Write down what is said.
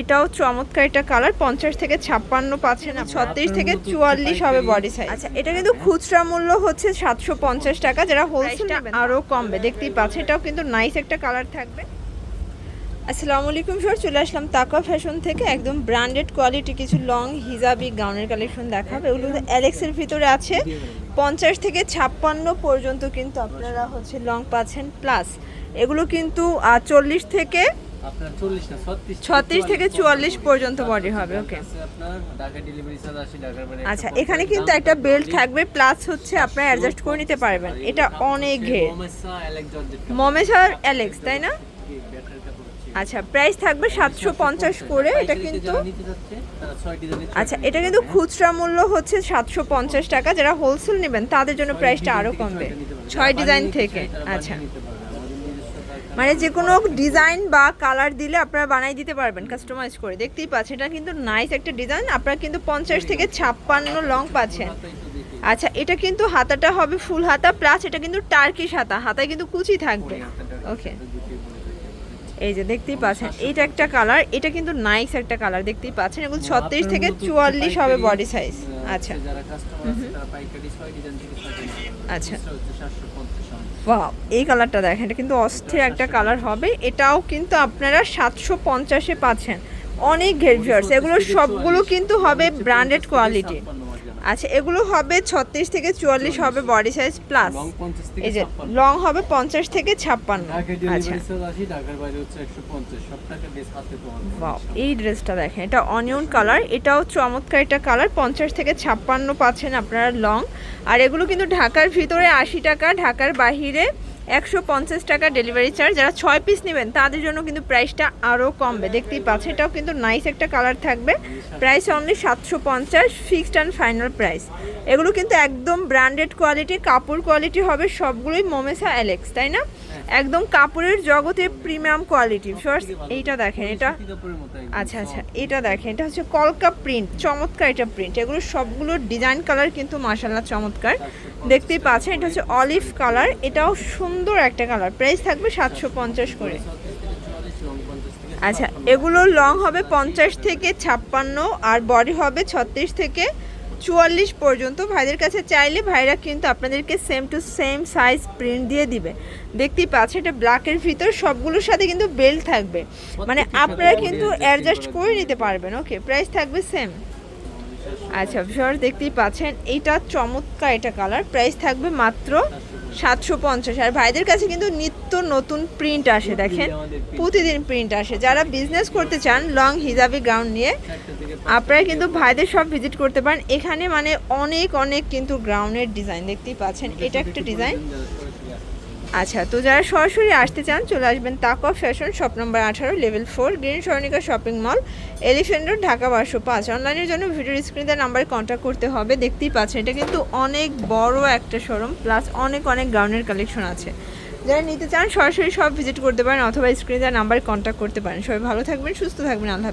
এটাও চমৎকার একটা কালার পঞ্চাশ থেকে ছাপ্পান্ন পাচ্ছেন ছত্রিশ থেকে চুয়াল্লিশ হবে বডি সাইজ আচ্ছা এটা কিন্তু খুচরা মূল্য হচ্ছে সাতশো পঞ্চাশ টাকা যারা হোলসেলটা আরও কমবে দেখতেই পাচ্ছে এটাও কিন্তু নাইস একটা কালার থাকবে। আসসালামু আলাইকুম স্যার চলে আসলাম তাকা ফ্যাশন থেকে একদম ব্র্যান্ডেড কোয়ালিটি কিছু লং হিজাবি গাউনের কালেকশন দেখাবে। এগুলো অ্যালেক্সের ভিতরে আছে পঞ্চাশ থেকে ছাপ্পান্ন পর্যন্ত কিন্তু আপনারা হচ্ছে লং পাচ্ছেন প্লাস এগুলো কিন্তু চল্লিশ থেকে আপনার 40 না 36 ছত্রিশ থেকে চুয়াল্লিশ পর্যন্ত বডি হবে ওকে আপনার ঢাকা ডেলিভারি চার্জ 80 টাকার আচ্ছা এখানে কিন্তু একটা বেল্ট থাকবে প্লাস হচ্ছে আপনারা অ্যাডজাস্ট করে নিতে পারবেন। এটা অনেক ঘের মমেসার অ্যালেক্স তাই না? আচ্ছা প্রাইস থাকবে সাতশো পঞ্চাশ করে এটা কিন্তু নিতে যাচ্ছে তারা 6 ডিজাইনের আচ্ছা এটা কিন্তু খুচরা মূল্য হচ্ছে সাতশো পঞ্চাশ টাকা যারা হোলসেল নেবেন তাদের জন্য প্রাইসটা আরও কমবে। ছয় ডিজাইন থেকে আচ্ছা। মানে যে কোনো ডিজাইন বা কালার দিলে আপনারা বানাই দিতে পারবেন কাস্টমাইজ করে। দেখতেই পাচ্ছেন এটা কিন্তু নাইস একটা ডিজাইন আপনারা কিন্তু পঞ্চাশ থেকে ছাপ্পান্ন লং পাচ্ছেন। আচ্ছা এটা কিন্তু হাতাটা হবে ফুল হাতা প্লাস এটা কিন্তু টার্কিশ হাতা। হাতায় কিন্তু কুচি থাকবে। ওকে এই যে দেখতেই পাচ্ছেন এইটা একটা কালার এটা কিন্তু নাইস একটা কালার দেখতেই পাচ্ছেন। এগুলো ছত্রিশ থেকে চুয়াল্লিশ হবে বডি সাইজ আচ্ছা। যারা কাস্টমার আছে তারা পাইকারি 6 ডিজাইন থেকে স্টার্ট আচ্ছা। 750 ওয়াও এই কালারটা দেখেন এটা কিন্তু অস্থির একটা কালার হবে। এটাও কিন্তু আপনারা সাতশো পঞ্চাশে পাচ্ছেন। অনেক ঘের ভিউয়ার্স এগুলো সবগুলো কিন্তু হবে ব্র্যান্ডেড কোয়ালিটি আচ্ছা এগুলো হবে ছত্রিশ থেকে চুয়াল্লিশ হবে বডি সাইজ প্লাস লং 50 থেকে এই যে লং হবে পঞ্চাশ থেকে ছাপ্পান্ন। আচ্ছা। ডেলিভারি চার্জ 80 ঢাকার বাইরে হচ্ছে 150 সব টাকা বেশ হাতে তোমার ওয়াও এই ড্রেসটা দেখেন এটা অনিয়ন কালার এটাও চমৎকার একটা কালার পঞ্চাশ থেকে ছাপ্পান্ন পাচ্ছেন আপনারা লং আর এগুলো কিন্তু ঢাকার ভিতরে আশি টাকা ঢাকার বাহিরে একশো পঞ্চাশ টাকা ডেলিভারি চার্জ যারা ছয় পিস নেবেন, তাদের জন্য কিন্তু প্রাইসটা আরও কমবে। দেখতেই পাচ্ছেন এটাও কিন্তু নাইস একটা কালার থাকবে। প্রাইস অনলি সাতশো পঞ্চাশ ফিক্সড অ্যান্ড ফাইনাল প্রাইস এগুলো কিন্তু একদম ব্র্যান্ডেড কোয়ালিটি কাপড় কোয়ালিটি হবে সবগুলোই মোমেসা অ্যালেক্স তাই না? একদম কাপড়ের জগতে প্রিমিয়াম কোয়ালিটি ফার্স্ট এইটা দেখেন, এটা আচ্ছা আচ্ছা এটা দেখেন, এটা হচ্ছে কলকা প্রিন্ট চমৎকার এটা প্রিন্ট এগুলো সবগুলোর ডিজাইন কালার কিন্তু মাশাল্লাহ চমৎকার। দেখতেই পাচ্ছেন এটা হচ্ছে অলিভ কালার এটাও সুন্দর একটা কালার প্রাইস থাকবে সাতশো পঞ্চাশ করে। আচ্ছা এগুলো লং হবে পঞ্চাশ থেকে ছাপ্পান্ন আর বডি হবে ছত্রিশ থেকে চুয়াল্লিশ পর্যন্ত। ভাইদের কাছে চাইলে ভাইরা কিন্তু আপনাদেরকে same to same size print দিয়ে দিবে। দেখতেই পাচ্ছেন এটা ব্ল্যাকের ভিতর সবগুলোর সাথে কিন্তু বেল্ট থাকবে। মানে আপনারা কিন্তু অ্যাডজাস্ট করে নিতে পারবেন ওকে প্রাইস থাকবে সেম আচ্ছা ভিউয়ার দেখতেই পাচ্ছেন এইটা চমৎকার এটা কালার। প্রাইস থাকবে মাত্র সাতশো পঞ্চাশ। আর ভাইদের কাছে কিন্তু নিত্য নতুন প্রিন্ট আসে দেখেন। প্রতিদিন প্রিন্ট আসে। যারা বিজনেস করতে চান লং হিজাবি গ্রাউন্ড নিয়ে আপনারা কিন্তু ভাইদের সব ভিজিট করতে পারেন। এখানে মানে অনেক অনেক কিন্তু গ্রাউন্ডের ডিজাইন দেখতেই পাচ্ছেন। এটা একটা ডিজাইন আচ্ছা তো যারা সরাসরি আসতে চান, চলে আসবেন তাকওয়া ফ্যাশন শপ নম্বর আঠারো, level four, green Saranika shopping mall elephant road, Dhaka বারোশো পাঁচ। অনলাইনের জন্য ভিডিও স্ক্রিনে নাম্বারে কন্ট্যাক্ট করতে হবে, দেখতেই পাচ্ছেন, এটা কিন্তু অনেক বড় একটা শোরুম প্লাস অনেক অনেক গাউনের কালেকশন আছে। যারা নিতে চান, সরাসরি সব ভিজিট করতে পারেন, অথবা স্ক্রিনে নাম্বারে কন্ট্যাক্ট করতে পারেন। সবাই ভালো থাকবেন, সুস্থ থাকবেন, আল্লাহ।